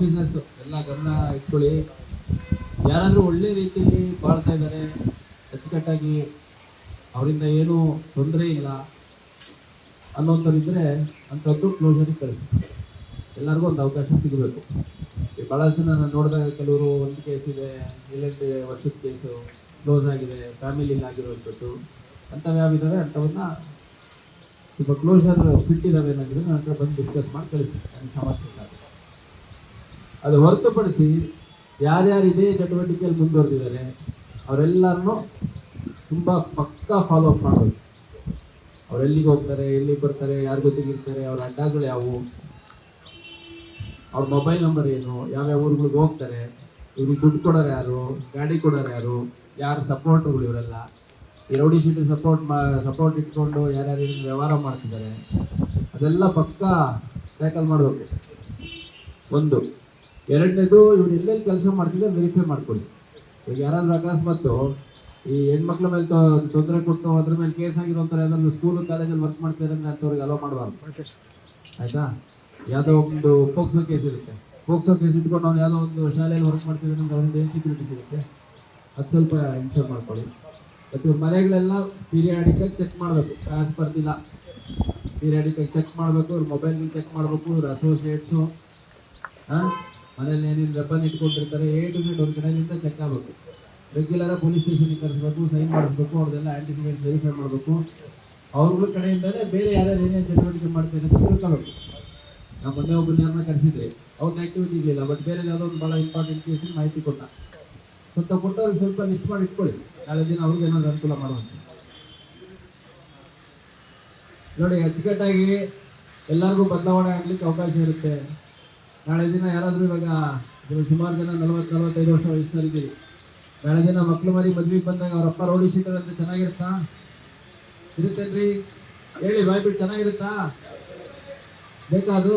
Business ಎಲ್ಲ ಗಮನ ಇಟ್ಕೊಳ್ಳಿ. ಯಾರಾದರೂ ಒಳ್ಳೆ ರೀತಿಯಲ್ಲಿ ಬಾಳ್ತಾ ಇದ್ದಾರೆ, ಅಚ್ಚುಕಟ್ಟಾಗಿ ಅವರಿಂದ ಏನೂ ತೊಂದರೆ ಇಲ್ಲ ಅನ್ನೋಂಥವ್ರಿದ್ರೆ ಅಂಥದ್ದು ಕ್ಲೋಸರಿಗೆ ಕಳಿಸಿ. ಎಲ್ಲರಿಗೂ ಒಂದು ಅವಕಾಶ ಸಿಗಬೇಕು. ಭಾಳಷ್ಟು ಜನ ನೋಡಿದಾಗ ಕೆಲವರು ಒಂದು ಕೇಸ್ ಇದೆ, ಏಳೆಂಟು ವರ್ಷದ ಕೇಸು ಕ್ಲೋಸ್ ಆಗಿದೆ ಫ್ಯಾಮಿಲಿಲಿ ಆಗಿರುವಂಥದ್ದು. ಅಂಥವು ಯಾವಿದ್ದಾವೆ ಅಂಥವನ್ನ ಸ್ವಲ್ಪ ಕ್ಲೋಸರ್ ಫಿಟ್ ಇದಾವೆ ಏನಾಗಿದೆ ನನ್ನ ಹತ್ರ ಬಂದು ಡಿಸ್ಕಸ್ ಮಾಡಿ ಕಳಿಸಿ, ನನ್ನ ಸಮಸ್ಯೆ ಅದು ಹೊರತುಪಡಿಸಿ ಯಾರ್ಯಾರು ಇದೇ ಚಟುವಟಿಕೆಯಲ್ಲಿ ಮುಂದುವರೆದಿದ್ದಾರೆ, ಅವರೆಲ್ಲರನ್ನೂ ತುಂಬ ಪಕ್ಕಾ ಫಾಲೋ ಅಪ್ ಮಾಡಬೇಕು ಅವರೆಲ್ಲಿಗೆ ಹೋಗ್ತಾರೆ, ಎಲ್ಲಿಗೆ ಬರ್ತಾರೆ, ಯಾರ ಜೊತೆಗೆ ಇರ್ತಾರೆ, ಅವ್ರ ಅಡ್ಡಗಳು ಯಾವುವು, ಅವ್ರ ಮೊಬೈಲ್ ನಂಬರ್ ಏನು, ಯಾವ್ಯಾವ ಊರುಗಳಿಗೆ ಹೋಗ್ತಾರೆ, ಇವ್ರಿಗೆ ದುಡ್ಡು ಕೊಡೋರು ಯಾರು, ಗಾಡಿ ಕೊಡೋರು ಯಾರು ಯಾರು ಸಪೋರ್ಟ್ಗಳು ಇವರೆಲ್ಲ? ಈ ರೌಡಿ ಸಪೋರ್ಟ್ ಮಾ ಸಪೋರ್ಟ್ ಇಟ್ಕೊಂಡು ಯಾರ್ಯಾರು ವ್ಯವಹಾರ ಮಾಡ್ತಿದ್ದಾರೆ, ಅದೆಲ್ಲ ಪಕ್ಕ ಟ್ಯಾಕಲ್ ಮಾಡಬೇಕು. ಒಂದು. ಎರಡನೇದು ಇವ್ರು ಎಲ್ಲೆಲ್ಲಿ ಕೆಲಸ ಮಾಡ್ತಿದ್ದಾರೆ ವೆರಿಫೈ ಮಾಡ್ಕೊಳ್ಳಿ. ಈಗ ಯಾರಾದರೂ ಅಕಸ್ಮಾತು ಈ ಹೆಣ್ಮಕ್ಳ ಮೇಲೆ ತೊಂದರೆ ಕೊಟ್ಟು ಅದ್ರ ಮೇಲೆ ಕೇಸ್ ಆಗಿರೋಂಥವ್ರು ಏನಾದರೂ ಸ್ಕೂಲು ಕಾಲೇಜಲ್ಲಿ ವರ್ಕ್ ಮಾಡ್ತಾರೆ ಅಂಥವ್ರಿಗೆ ಅಲೋ ಮಾಡಬಾರ್ದು. ಆಯಿತಾ? ಯಾವುದೋ ಒಂದು ಪೋಕ್ಸೋ ಕೇಸ್ ಇರುತ್ತೆ. ಪೋಕ್ಸೋ ಕೇಸ್ ಇಟ್ಕೊಂಡು ಅವ್ನು ಯಾವುದೋ ಒಂದು ಶಾಲೆಯಲ್ಲಿ ವರ್ಕ್ ಮಾಡ್ತಿದ್ದಾನೆ ಅವ್ರಿಂದ ಏನು ಸೆಕ್ಯೂರಿಟಿ ಸಿಗುತ್ತೆ. ಅದು ಸ್ವಲ್ಪ ಇನ್ಶೂರ್ ಮಾಡ್ಕೊಳ್ಳಿ. ಮತ್ತು ಮನೆಗಳೆಲ್ಲ ಪೀರಿಯಾಡಿಕಾಗಿ ಚೆಕ್ ಮಾಡಬೇಕು. ಟ್ರಾನ್ಸ್ ಬರ್ದಿಲ್ಲ. ಪೀರಿಯಾಡಿಕಾಗಿ ಚೆಕ್ ಮಾಡಬೇಕು ಇವ್ರ ಮೊಬೈಲ್ ಚೆಕ್ ಮಾಡಬೇಕು ಇವ್ರ ಅಸೋಸಿಯೇಟ್ಸು ಹಾಂ ಮನೇಲಿ ಏನೇನು ರೆಬ್ಬನ್ ಇಟ್ಕೊಂಡಿರ್ತಾರೆ ಏ ಟು ಝೆಡ್ ಒಂದು ಕಡೆಯಿಂದ ಚೆಕ್ ಆಗಬೇಕು. ರೆಗ್ಯುಲರ್ ಪೊಲೀಸ್ ಸ್ಟೇಷನ್ಗೆ ಕರೆಸ್ಬೇಕು ಸೈನ್ ಮಾಡಿಸ್ಬೇಕು ಅವ್ರದ್ದೆಲ್ಲ ಆಂಟಿಸಿಪೇಟ್ ವೆರಿಫೈ ಮಾಡಬೇಕು. ಅವ್ರಗಳ ಕಡೆಯಿಂದಲೇ ಬೇರೆ ಯಾರ್ಯಾರು ಏನೇನು ಚಟುವಟಿಕೆ ಮಾಡ್ತಾರೆ ಅಂತ ತಿಳ್ಕೋಬೇಕು. ನಾವು ಮೊನ್ನೆ ಒಬ್ಬರು ಯಾರನ್ನ ಕರೆಸಿದ್ರೆ ಅವ್ರನ್ನ ಆ್ಯಕ್ಟಿವಿಟಿ ಇರಲಿಲ್ಲ ಬಟ್ ಬೇರೆ ಯಾವುದೋ ಒಂದು ಭಾಳ ಇಂಪಾರ್ಟೆಂಟ್ ಕೇಸಿನ ಮಾಹಿತಿ ಕೊಟ್ಟ. ಸ್ವಲ್ಪ ಕೊಟ್ಟವ್ರಿಗೆ ಸ್ವಲ್ಪ ಲಿಸ್ಟ್ ಮಾಡಿ ಇಟ್ಕೊಳ್ಳಿ. ನಾಳೆ ದಿನ ಅವ್ರಿಗೆ ಏನಾದ್ರು ಅನುಕೂಲ ಮಾಡುವಂತ. ನೋಡಿ, ಅಚ್ಚುಕಟ್ಟಾಗಿ ಎಲ್ಲರಿಗೂ ಬದಲಾವಣೆ ಆಗ್ಲಿಕ್ಕೆ ಅವಕಾಶ ಇರುತ್ತೆ. ನಾಳೆ ದಿನ ಯಾರಾದರೂ ಇವಾಗ ಸುಮಾರು ಜನ ನಲವತ್ತು ನಲವತ್ತೈದು ವರ್ಷ ವಯಸ್ಸಿನಲ್ಲಿದ್ದೀರಿ ನಾಳೆ ದಿನ ಮಕ್ಕಳು ಮರಿ ಮದ್ವೆಗೆ ಬಂದಾಗ ಅವ್ರ ಅಪ್ಪ ರೌಡಿ ಶೀಟರ್ ಅಂತ ಚೆನ್ನಾಗಿರುತ್ತಾ? ಇರುತ್ತೇನ್ರಿ? ಹೇಳಿ ಬಾಯ್ಬಿಟ್ಟು ಚೆನ್ನಾಗಿರುತ್ತಾ? ಬೇಕಾ ಅದು?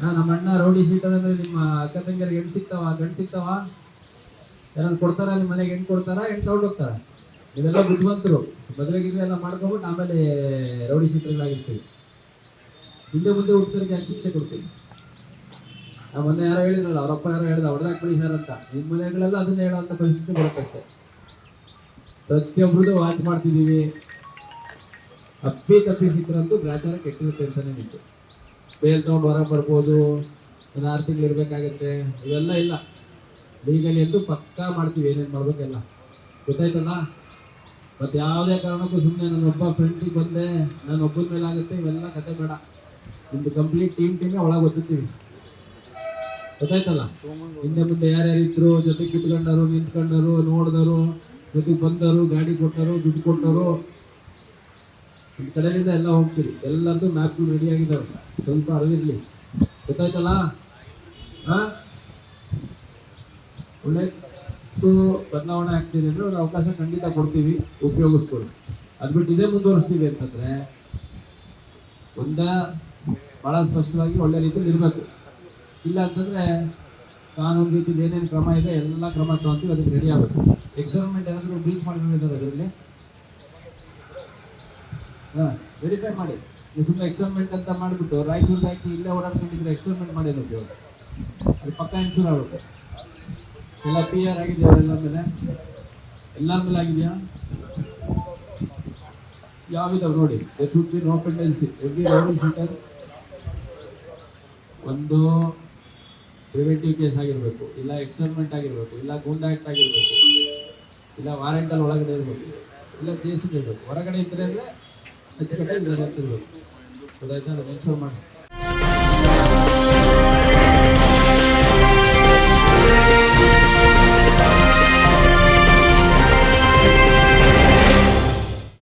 ಹಾ ನಮ್ಮ ಅಣ್ಣ ರೌಡಿ ಅಂದರೆ ನಿಮ್ಮ ಅಕ್ಕ ತಂಗಿಯರಿಗೆ ಹೆಣ್ಣು ಸಿಗ್ತಾವ, ಗಂಡು ಸಿಗ್ತಾವ? ಯಾರು ಕೊಡ್ತಾರ? ನಿಮ್ಮ ಮನೆಗೆ ಹೆಂಗ್ ಕೊಡ್ತಾರ? ಹೆಂಗ್ ತಗೊಂಡು ಹೋಗ್ತಾರ? ಇದೆಲ್ಲ ಬುದ್ಧಿವಂತರು. ಮದುವೆ ಗಿದ್ವೆ ಎಲ್ಲ ಮಾಡ್ಕೊಬಿಟ್ಟು ಆಮೇಲೆ ರೌಡಿ ಶೀಟರ್ಗಳಾಗಿರ್ತೀವಿ ಹಿಂದೆ ಮುಂದೆ ಹುಡ್ತರಿಗೆ ಶಿಕ್ಷೆ ಕೊಡ್ತೀವಿ ಆ ಮೊನ್ನೆ ಯಾರೋ ಹೇಳಿದ್ರಲ್ಲ ಅವರಪ್ಪ ಯಾರೋ ಹೇಳ್ದ ಹೊಡೆದಾಕ್ ಬಿಡಿ ಸರ್ ಅಂತ. ನಿಮ್ಮ ಮನೆಗಳೆಲ್ಲ ಅದನ್ನ ಹೇಳುವಂತ ಪರಿಸ್ಥಿತಿ ಬರುತ್ತಷ್ಟೇ ಪ್ರತಿಯೊಬ್ಬರದು ವಾಚ್ ಮಾಡ್ತಿದ್ದೀವಿ. ಅಪ್ಪಿ ತಪ್ಪಿ ಸಿಕ್ಕರಂತೂ ಗ್ರಾಚಾರ ಕೆಟ್ಟಿರುತ್ತೆ ಅಂತಾನೆ ನಿಂತು ಬೇಲ್ ತಗೊಂಡು ಹೊರಗೆ ಬರ್ಬೋದು, ಒಂದು ಆರು ತಿಂಗಳು ಇರಬೇಕಾಗತ್ತೆ. ಇವೆಲ್ಲ ಇಲ್ಲ. ಲೀಗಲಿ ಎಂದು ಪಕ್ಕಾ ಮಾಡ್ತೀವಿ, ಏನೇನು ಮಾಡ್ಬೇಕೆಲ್ಲ ಗೊತ್ತಾಯ್ತಲ್ಲ? ಮತ್ತೆ ಯಾವುದೇ ಕಾರಣಕ್ಕೂ ಸುಮ್ಮನೆ ನನ್ನ ಒಬ್ಬ ಫ್ರೆಂಡಿಗೆ ಬಂದೆ, ನಾನು ಒಬ್ಬನ ಮೇಲೆ ಆಗುತ್ತೆ ಇವೆಲ್ಲ ಕತೆ ಬೇಡ. ನಿಮ್ದು ಕಂಪ್ಲೀಟ್ ಟೀಮ್ ಟೀಮೇ ಒಳಗೆ ಗೊತ್ತಿರ್ತೀವಿ ಗೊತ್ತಾಯ್ತಲ್ಲ? ಹಿಂದೆ ಮುಂದೆ ಯಾರ್ಯಾರು ಇದ್ರು, ಜೊತೆಗೆ ಕಿತ್ಕೊಂಡರು, ನಿಂತ್ಕೊಂಡರು ನೋಡಿದವರು ಜೊತೆಗೆ ಬಂದರು, ಗಾಡಿ ಕೊಟ್ಟರು, ದುಡ್ಡು ಕೊಟ್ಟರು. ನಿಮ್ಮ ಕಡೆಯಿಂದ ಎಲ್ಲ ಹೋಗ್ತೀರಿ ಎಲ್ಲರದ್ದು ಮ್ಯಾಪ್ ರೆಡಿ ಆಗಿದ್ದಾವೆ ಸ್ವಲ್ಪ ಅರಿವಿರ್ಲಿ. ಗೊತ್ತಾಯ್ತಲ್ಲ? ಹಾ? ಒಳ್ಳೆ ಬದಲಾವಣೆ ಆಗ್ತಿದೆ ಅಂದ್ರೆ ಒಂದು ಅವಕಾಶ ಖಂಡಿತ ಕೊಡ್ತೀವಿ ಉಪಯೋಗಿಸ್ಕೊಳ್ಳಿ ಅದು ಬಿಟ್ಟು ಇದೇ ಮುಂದುವರಿಸ್ತೀವಿ ಅಂತಂದ್ರೆ ಒಂದ ಬಹಳ ಸ್ಪಷ್ಟವಾಗಿ ಒಳ್ಳೆ ರೀತಿಯಲ್ಲಿ ಇರಬೇಕು. ಇಲ್ಲ ಅಂತಂದ್ರೆ ಕಾನೂನು ರೀತಿಯಲ್ಲಿ ಏನೇನು ಕ್ರಮ ಇದೆ, ಎಲ್ಲ ಕ್ರಮ ತಗೊಂತೀವಿ ಅದಕ್ಕೆ ರೆಡಿ ಆಗಬೇಕು. ಎಕ್ಸ್ಪೆರಿಮೆಂಟ್ ಏನಾದರೂ ಬ್ರೀಚ್ ಮಾಡ್ಕೊಂಡಿದ್ದಾರೆ ಅದರಲ್ಲಿ? ಹಾಂ ವೆರಿಫೈ ಮಾಡಿ. ನೀವು ಸುಮ್ಮನೆ ಎಕ್ಸ್ಪೆರಿಮೆಂಟ್ ಅಂತ ಮಾಡಿಬಿಟ್ಟು, ರಾಯಚೂರು ಹಾಕಿ ಇಲ್ಲೇ ಓಡಾಡ್ಕೊಂಡಿದ್ರೆ ಎಕ್ಸ್ಪೆರಿಮೆಂಟ್ ಉಪಯೋಗ ಅದು ಪಕ್ಕ ಇನ್ಶೂರ್ ಆಗುತ್ತೆ. ಎಲ್ಲ ಕ್ಲಿಯರ್ ಆಗಿದೆಯಾ ಎಲ್ಲ ಮೇಲೆ? ಎಲ್ಲ ಮೇಲೆ ಆಗಿದೆಯಾ? ಯಾವಿದಾವೆ ನೋಡಿ. There should be no pendency. Every rowdy sheeter ಒಂದು ಪ್ರಿವೆಂಟಿವ್ ಕೇಸ್ ಆಗಿರಬೇಕು. ಇಲ್ಲ ಎಕ್ಸ್ಪರ್ಮೆಂಟ್ ಆಗಿರಬೇಕು. ಇಲ್ಲ ಗೂಂಡಾ ಆಕ್ಟ್ ಆಗಿರಬೇಕು. ಇಲ್ಲ ವಾರಂಟಲ್ ಒಳಗಡೆ ಇರಬೇಕು. ಇಲ್ಲ ಕೇಸ್ ಇರಬೇಕು. ಹೊರಗಡೆ ಇದ್ರೆ ಅಂದರೆ ಅಚ್ಚುಕಟ್ಟಾಗಿ ಇರಬೇಕು ಗೊತ್ತಾಯ್ತಾ ಮೆನ್ಷನ್ ಮಾಡಿ